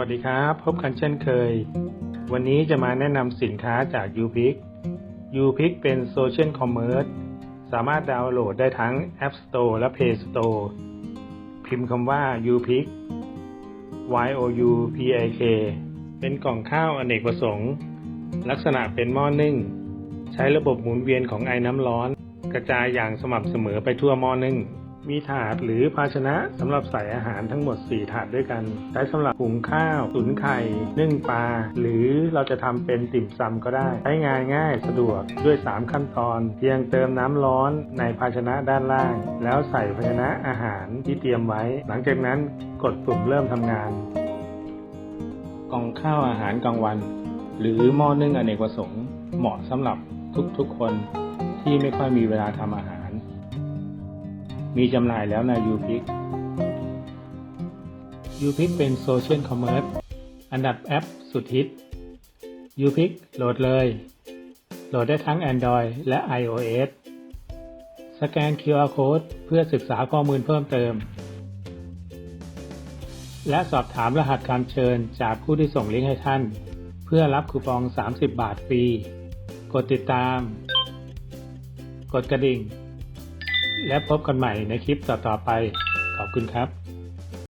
วัสดีครับ พบกันเช่นเคย วันนี้จะมาแนะนำสินค้าจาก u p i c u p i c เป็นโซเชียลคอมเม r ร์สามารถดาวน์โหลดได้ทั้ง App Store และ Play Store พิมพ์คำว่า u p i c y o u p i k เป็นกล่องข้าวอเนกประสงค์ ลักษณะเป็นหม้อนึ่ง ใช้ระบบหมุนเวียนของไอ้น้ำร้อน กระจายอย่างสม่ำเสมอไปทั่วหม้อนึ่ง มีถาดหรือภาชนะสำหรับใส่อาหารทั้งหมด 4 ถาดด้วยกัน ใช้สำหรับหุงข้าวตุ๋นไข่นึ่งปลา หรือเราจะทำเป็นติ่มซำก็ได้ ใช้งานง่ายสะดวกด้วย 3 ขั้นตอน เพียงเติมน้ำร้อนในภาชนะด้านล่าง แล้วใส่ภาชนะอาหารที่เตรียมไว้ หลังจากนั้นกดปุ่มเริ่มทำงาน กล่องข้าวอาหารกลางวัน หรือหม้อนึ่งอเนกประสงค์เหมาะสำหรับทุกๆคนที่ไม่ค่อยมีเวลาทำอาหาร มีจำหน่ายแล้วใน u p i c u p i c เป็นโซเชียลคอมเม r ร์สอันดับแอปสุดฮิต u p i c โหลดเลย โหลดได้ทั้ง Android และ iOS สแกน QR Code เพื่อศึกษาข้อมูลเพิ่มเติม และสอบถามรหัสการเชิญจากผู้ที่ส่งลิงก์ให้ท่าน เพื่อรับคูปอง 30 บาทฟรี กดติดตาม กดกระดิ่ง และพบกันใหม่ในคลิปต่อๆไป ขอบคุณครับ